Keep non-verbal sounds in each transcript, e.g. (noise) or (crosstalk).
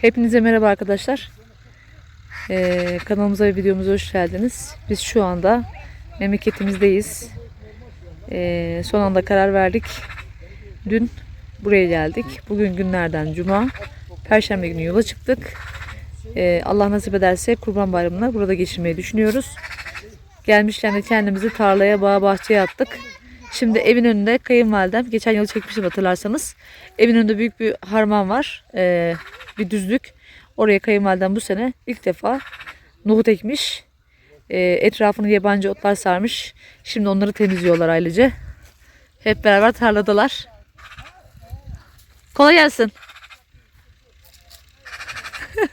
Hepinize merhaba arkadaşlar. Ee, kanalımıza ve videomuza hoş geldiniz. Biz şu anda memleketimizdeyiz. Ee, son anda karar verdik. Dün buraya geldik. Bugün günlerden cuma. Perşembe günü yola çıktık. Ee, Allah nasip ederse Kurban Bayramı'na burada geçirmeyi düşünüyoruz. Gelmişken de kendimizi tarlaya, bağa, bahçeye attık. Şimdi evin önünde kayınvalidem, geçen yıl çekmiştim hatırlarsanız. Evin önünde büyük bir harman var. Ee, bir düzlük. Oraya kayınvalidem bu sene ilk defa nohut ekmiş. Ee, etrafını yabancı otlar sarmış. Şimdi onları temizliyorlar ailece. Hep beraber tarladalar. Kolay gelsin. (laughs)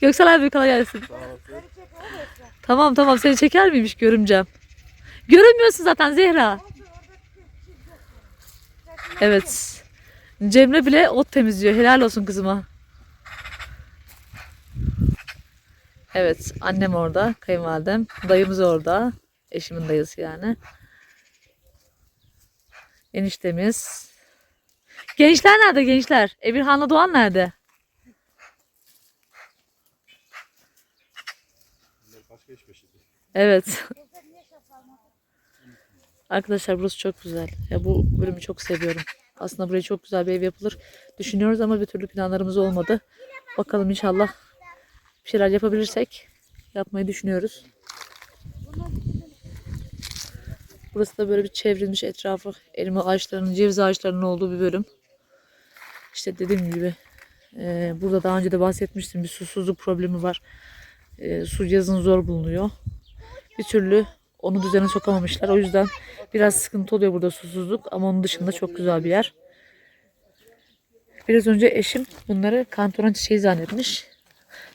Göksel abi kolay gelsin. Tamam tamam seni çeker miymiş görümcem. Görünmüyorsun zaten Zehra. Evet. Cemre bile ot temizliyor. Helal olsun kızıma. Evet. Annem orada. Kayınvalidem. Dayımız orada. Eşimin dayısı yani. Eniştemiz. Gençler nerede gençler? Emirhan'la Doğan nerede? Evet. Arkadaşlar burası çok güzel. Ya bu bölümü çok seviyorum. Aslında buraya çok güzel bir ev yapılır. Düşünüyoruz ama bir türlü planlarımız olmadı. Bakalım inşallah bir şeyler yapabilirsek yapmayı düşünüyoruz. Burası da böyle bir çevrilmiş etrafı elma ağaçlarının, ceviz ağaçlarının olduğu bir bölüm. İşte dediğim gibi e, burada daha önce de bahsetmiştim bir susuzluk problemi var. E, su yazın zor bulunuyor. Bir türlü onu düzene sokamamışlar. O yüzden biraz sıkıntı oluyor burada susuzluk ama onun dışında çok güzel bir yer. Biraz önce eşim bunları kantoron çiçeği zannetmiş.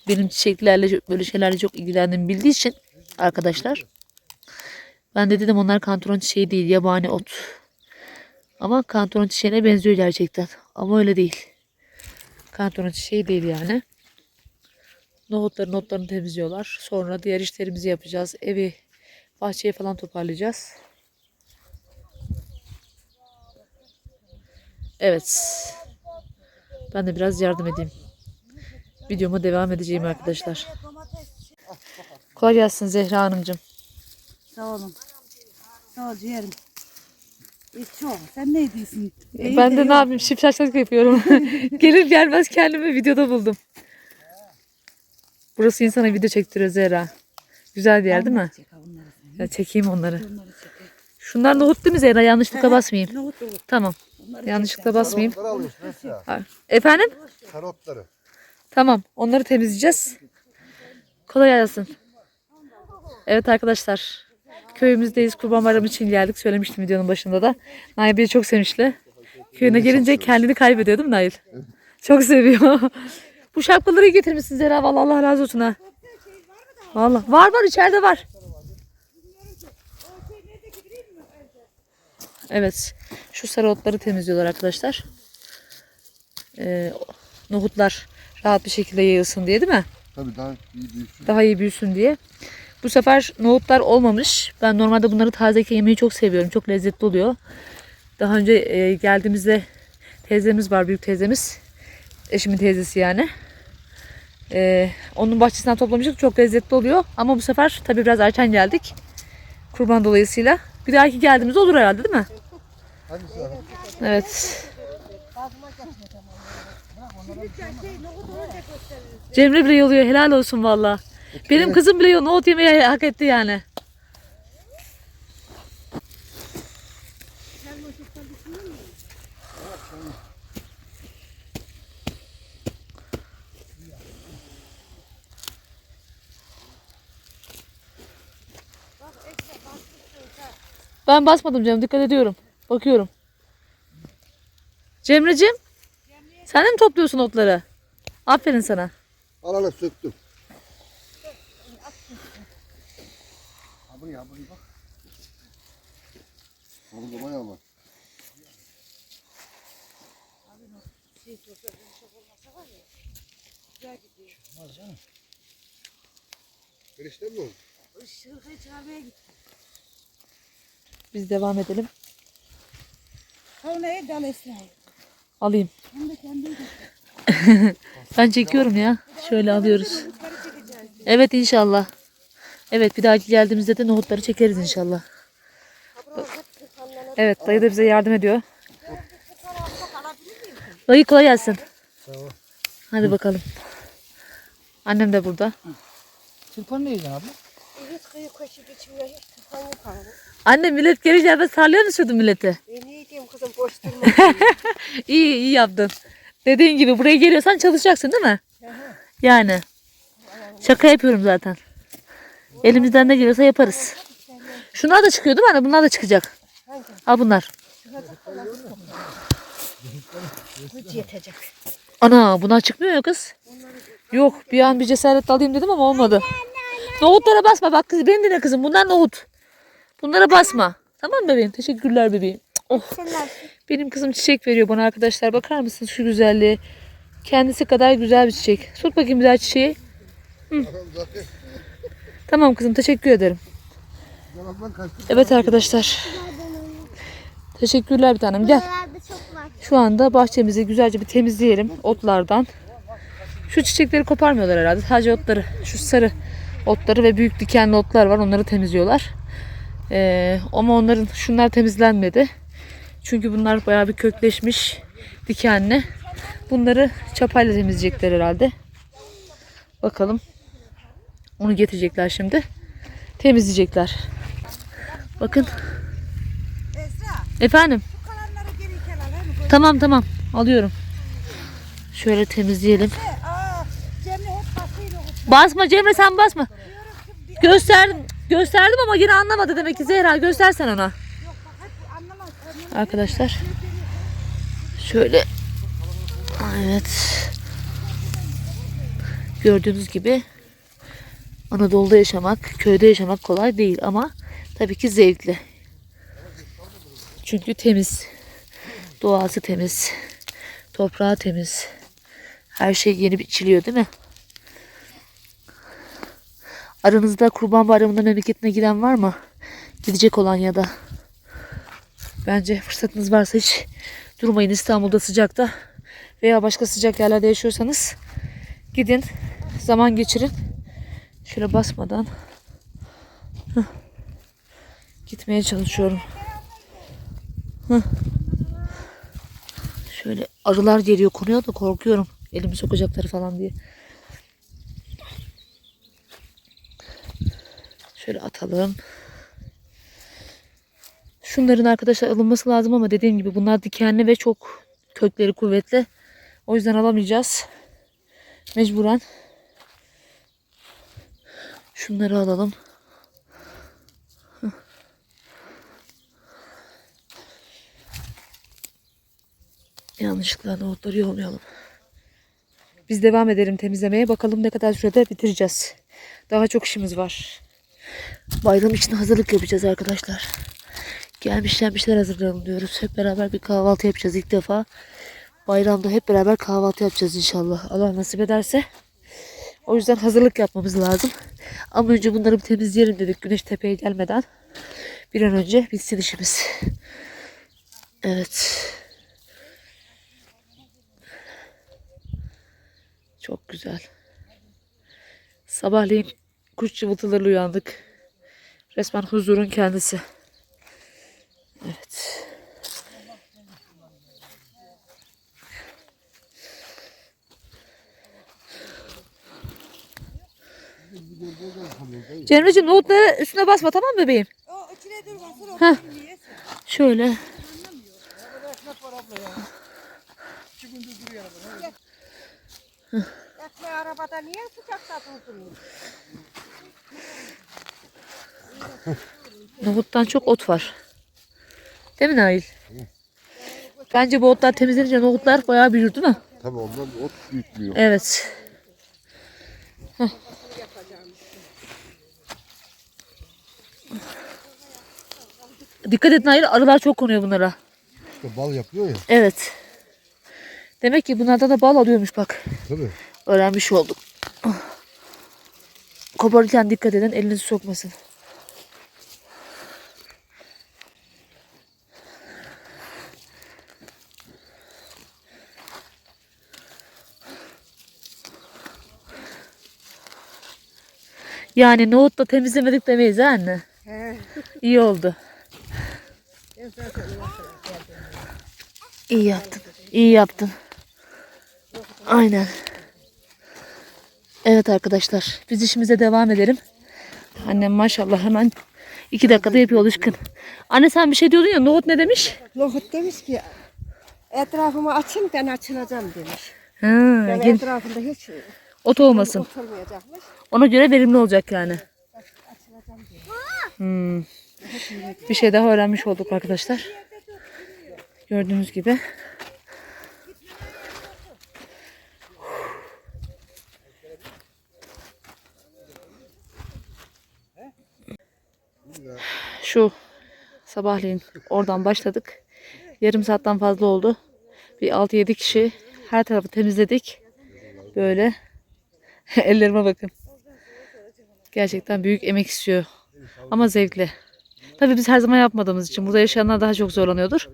Benim çiçeklerle böyle şeylerle çok ilgilendiğimi bildiği için arkadaşlar. Ben de dedim onlar kantoron çiçeği değil yabani ot. Ama kantoron çiçeğine benziyor gerçekten. Ama öyle değil. Kantoron çiçeği değil yani. Nohutların otlarını temizliyorlar. Sonra diğer işlerimizi yapacağız. Evi, bahçeyi falan toparlayacağız. Evet. Ben de biraz yardım edeyim. Videoma devam edeceğim arkadaşlar. Kolay gelsin Zehra Hanımcığım. Sağ olun. Sağ ol ciğerim. E çok. Sen ne ediyorsun? İyi Ben de yok. ne yapayım şipşaklık yapıyorum. (laughs) Gelir gelmez kendimi videoda buldum. Burası insana video çektiriyor Zehra. Güzel bir yer değil mi? Ya çekeyim onları. Şunlar nohut değil mi Zehra? Yanlışlıkla basmayayım. Tamam. Yanlışlıkla basmayayım. Efendim? Karotları. Tamam. Onları temizleyeceğiz. Kolay gelsin. Evet arkadaşlar. Köyümüzdeyiz. Kurban Bayramı için geldik. Söylemiştim videonun başında da. Nail Bey çok sevinçli. Köyüne gelince kendini kaybediyor değil mi Nail? Çok seviyor. Bu şapkaları getirmişsin Zehra. Vallahi Allah razı olsun ha. Vallahi. Var var içeride var. Evet. Şu sarı otları temizliyorlar arkadaşlar. Ee, nohutlar rahat bir şekilde yayılsın diye değil mi? Tabii daha iyi büyüsün. Daha iyi büyüsün diye. Bu sefer nohutlar olmamış. Ben normalde bunları tazeyken yemeyi çok seviyorum. Çok lezzetli oluyor. Daha önce e, geldiğimizde teyzemiz var, büyük teyzemiz. Eşimin teyzesi yani. E, onun bahçesinden toplamıştık. Çok lezzetli oluyor. Ama bu sefer tabii biraz erken geldik. Kurban dolayısıyla. Bir dahaki geldiğimizde olur herhalde değil mi? Var? Evet. Cemre bile yoluyor. Helal olsun valla. Benim kızım bile yol- nohut yemeyi hak etti yani. Ben basmadım canım. Dikkat ediyorum. Bakıyorum. Cemre'cim. Sen de mi topluyorsun otları? Aferin sana. Al al söktüm. Bunu ya bunu bak. Orada bayağı var. Enişten mi oldu? Şırkayı çağırmaya git. Biz devam edelim. Kavunayı dal Esra'yı. Alayım. (laughs) Ben çekiyorum ya. Şöyle alıyoruz. Evet inşallah. Evet bir dahaki geldiğimizde de nohutları çekeriz inşallah. Evet dayı da bize yardım ediyor. Dayı kolay gelsin. Hadi bakalım. Annem de burada. Tırpan ne yiyeceksin abla? Kıyı koşu geçmiyor hiç tufan yok abi. Anne millet gelince ben sallıyor musun milleti? E ne diyeyim kızım boş durma. (laughs) İyi iyi yaptın. Dediğin gibi buraya geliyorsan çalışacaksın değil mi? Yani. Şaka yapıyorum zaten. Elimizden ne geliyorsa yaparız. Şunlar da çıkıyor değil mi anne? Bunlar da çıkacak. Al bunlar. Hiç yetecek. Ana bunlar çıkmıyor ya kız. Yok bir an bir cesaret alayım dedim ama olmadı. Nohutlara basma bak kız beni dinle kızım. Bunlar nohut. Bunlara basma. Tamam mı bebeğim? Teşekkürler bebeğim. Oh. Benim kızım çiçek veriyor bana arkadaşlar. Bakar mısınız şu güzelliğe? Kendisi kadar güzel bir çiçek. Tut bakayım bir daha çiçeği. Tamam kızım teşekkür ederim. Evet arkadaşlar. Teşekkürler bir tanem. Gel. Şu anda bahçemizi güzelce bir temizleyelim otlardan. Şu çiçekleri koparmıyorlar herhalde. Sadece otları, şu sarı otları ve büyük dikenli otlar var. Onları temizliyorlar. Ee, ama onların şunlar temizlenmedi. Çünkü bunlar bayağı bir kökleşmiş dikenli. Bunları çapayla temizleyecekler herhalde. Bakalım. Onu getirecekler şimdi. Temizleyecekler. Bakın. Efendim. Tamam tamam. Alıyorum. Şöyle temizleyelim. Aa, Cemre hep basıyla o. Basma Cemre sen basma. Gösterdim. Gösterdim ama yine anlamadı demek ki Zehra göstersen ona. Arkadaşlar. Şöyle. Evet. Gördüğünüz gibi Anadolu'da yaşamak, köyde yaşamak kolay değil ama tabii ki zevkli. Çünkü temiz. Doğası temiz. Toprağı temiz. Her şey yeni biçiliyor değil mi? Aranızda Kurban Bayramı'nda memleketine giden var mı? Gidecek olan ya da. Bence fırsatınız varsa hiç durmayın İstanbul'da sıcakta veya başka sıcak yerlerde yaşıyorsanız gidin zaman geçirin. Şöyle basmadan gitmeye çalışıyorum. Şöyle arılar geliyor konuyor da korkuyorum. Elimi sokacakları falan diye. Şöyle atalım. Şunların arkadaşlar alınması lazım ama dediğim gibi bunlar dikenli ve çok kökleri kuvvetli. O yüzden alamayacağız. Mecburen. Şunları alalım. Yanlışlıkla nohutları yolmayalım. Biz devam edelim temizlemeye. Bakalım ne kadar sürede bitireceğiz. Daha çok işimiz var. Bayram için hazırlık yapacağız arkadaşlar. Gelmişler bir şeyler hazırlayalım diyoruz. Hep beraber bir kahvaltı yapacağız ilk defa. Bayramda hep beraber kahvaltı yapacağız inşallah. Allah nasip ederse. O yüzden hazırlık yapmamız lazım. Ama önce bunları bir temizleyelim dedik. Güneş tepeye gelmeden. Bir an önce bitsin işimiz. Evet. Çok güzel. Sabahleyin kuş cıvıltılarıyla uyandık. Resmen huzurun kendisi. Evet. Cemre'ciğim nohutları üstüne basma tamam mı bebeğim? O içine dur basır o. Heh. Niye? Şöyle. Ekme arabada niye sıcakta durdun? Nohuttan çok ot var. Değil mi Nail? Bence bu otlar temizlenince nohutlar bayağı büyür değil mi? Tabii ondan ot büyütmüyor. Evet. Heh. Dikkat et Nail arılar çok konuyor bunlara. İşte bal yapıyor ya. Evet. Demek ki bunlardan da bal alıyormuş bak. Tabii. Öğrenmiş olduk koparırken dikkat edin elinizi sokmasın. Yani nohutla temizlemedik demeyiz ha anne. (laughs) İyi oldu. İyi yaptın. İyi yaptın. Aynen. Evet arkadaşlar. Biz işimize devam edelim. Annem maşallah hemen iki dakikada yapıyor alışkın. Anne sen bir şey diyordun ya nohut ne demiş? Nohut demiş ki etrafımı açın ben açılacağım demiş. Ha, gel- etrafında hiç ot olmasın. Ona göre verimli olacak yani. Hmm. Bir şey daha öğrenmiş olduk arkadaşlar. Gördüğünüz gibi. Şu sabahleyin oradan başladık. Yarım saatten fazla oldu. Bir 6-7 kişi her tarafı temizledik. Böyle. (laughs) Ellerime bakın. Gerçekten büyük emek istiyor. Ama zevkli. Tabii biz her zaman yapmadığımız için burada yaşayanlar daha çok zorlanıyordur.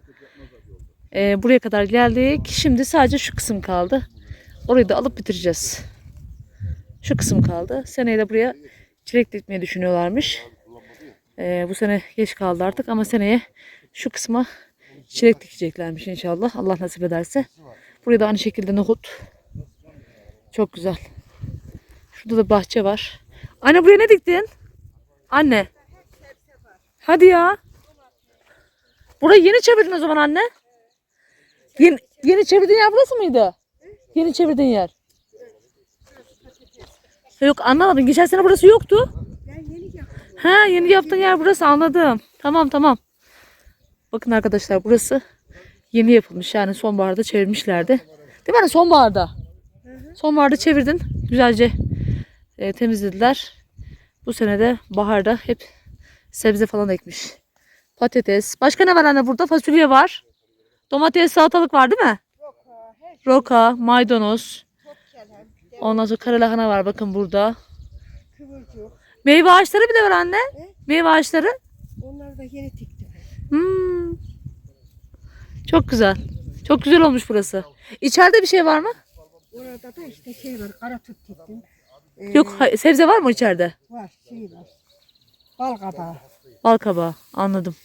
Ee, buraya kadar geldik. Şimdi sadece şu kısım kaldı. Orayı da alıp bitireceğiz. Şu kısım kaldı. Seneye de buraya çilek dikmeyi düşünüyorlarmış. Ee, bu sene geç kaldı artık ama seneye şu kısma çilek dikeceklermiş inşallah. Allah nasip ederse. Buraya da aynı şekilde nohut. Çok güzel. Şurada da bahçe var. Anne buraya ne diktin? Anne. Hadi ya. Burayı yeni çevirdin o zaman anne. Yeni, yeni çevirdiğin yer burası mıydı? Yeni çevirdiğin yer. Yok anlamadım. Geçen sene burası yoktu. Ha yeni yaptığın yer burası anladım. Tamam tamam. Bakın arkadaşlar burası yeni yapılmış. Yani sonbaharda çevirmişlerdi. Değil mi anne sonbaharda? Sonbaharda çevirdin. Güzelce e, temizlediler. Bu sene de baharda hep sebze falan ekmiş. Patates. Başka ne var anne burada? Fasulye var. Domates, salatalık var değil mi? Roka, maydanoz. Ondan sonra kara lahana var bakın burada. Kıvırcık. Meyve ağaçları bir de var anne. Meyve ağaçları. Onları da yeni diktim. Hmm. Çok güzel. Çok güzel olmuş burası. İçeride bir şey var mı? Orada da işte şey var kara tut diktim. Ee, Yok sebze var mı içeride? Var şey var. Bal kabağı. Bal kabağı. Anladım.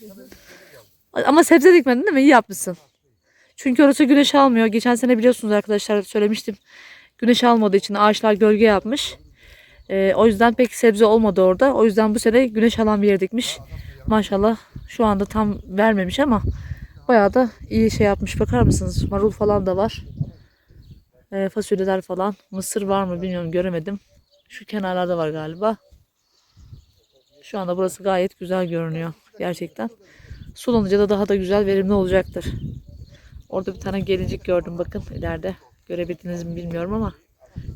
Ama sebze dikmedin değil mi? İyi yapmışsın. Çünkü orası güneş almıyor. Geçen sene biliyorsunuz arkadaşlar söylemiştim. Güneş almadığı için ağaçlar gölge yapmış. Ee, o yüzden pek sebze olmadı orada. O yüzden bu sene güneş alan bir yer dikmiş. Maşallah şu anda tam vermemiş ama bayağı da iyi şey yapmış. Bakar mısınız? Marul falan da var. Ee, fasulyeler falan. Mısır var mı bilmiyorum göremedim. Şu kenarlarda var galiba. Şu anda burası gayet güzel görünüyor. Gerçekten. Sulanınca da daha da güzel verimli olacaktır. Orada bir tane gelincik gördüm bakın ileride. Görebildiniz mi bilmiyorum ama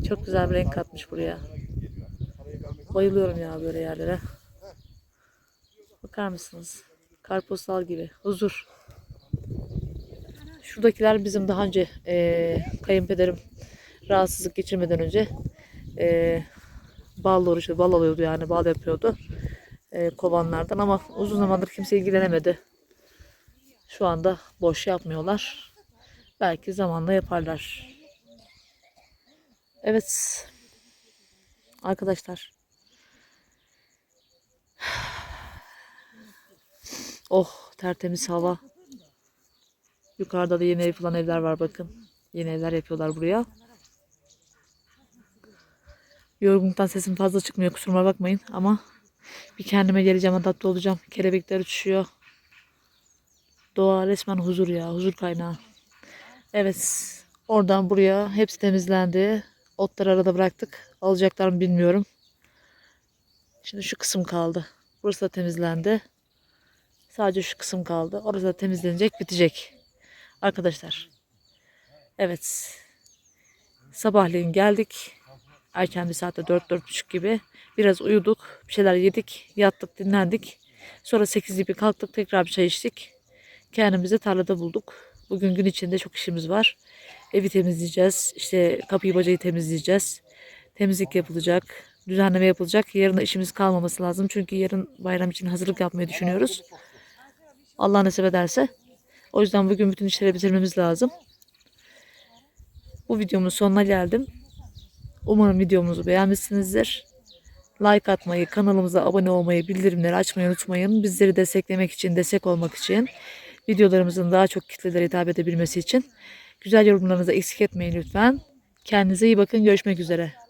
çok güzel bir renk katmış buraya. Bayılıyorum ya böyle yerlere. Bakar mısınız? Karpostal gibi. Huzur. Şuradakiler bizim daha önce eee kayınpederim rahatsızlık geçirmeden önce eee balla uğraşıyordu. Bal alıyordu yani. Bal yapıyordu. Eee, kovanlardan ama uzun zamandır kimse ilgilenemedi. Şu anda boş yapmıyorlar. Belki zamanla yaparlar. Evet. Arkadaşlar. Oh tertemiz hava. Yukarıda da yeni yapılan evler var bakın. Yeni evler yapıyorlar buraya. Yorgunluktan sesim fazla çıkmıyor kusuruma bakmayın ama bir kendime geleceğim adapte olacağım. Kelebekler uçuşuyor. Doğa resmen huzur ya huzur kaynağı. Evet oradan buraya hepsi temizlendi. Otları arada bıraktık. Alacaklar mı bilmiyorum. Şimdi şu kısım kaldı. Burası da temizlendi. Sadece şu kısım kaldı. Orası da temizlenecek, bitecek. Arkadaşlar. Evet. Sabahleyin geldik. Erken bir saatte 4-4.30 gibi. Biraz uyuduk. Bir şeyler yedik. Yattık, dinlendik. Sonra 8 gibi kalktık. Tekrar bir çay içtik. Kendimizi tarlada bulduk. Bugün gün içinde çok işimiz var. Evi temizleyeceğiz. İşte kapıyı bacayı temizleyeceğiz. Temizlik yapılacak. Düzenleme yapılacak. Yarın da işimiz kalmaması lazım. Çünkü yarın bayram için hazırlık yapmayı düşünüyoruz. Allah nasip ederse. O yüzden bugün bütün işleri bitirmemiz lazım. Bu videomun sonuna geldim. Umarım videomuzu beğenmişsinizdir. like atmayı, kanalımıza abone olmayı, bildirimleri açmayı unutmayın. Bizleri desteklemek için, destek olmak için, videolarımızın daha çok kitlelere hitap edebilmesi için güzel yorumlarınızı eksik etmeyin lütfen. Kendinize iyi bakın. Görüşmek üzere.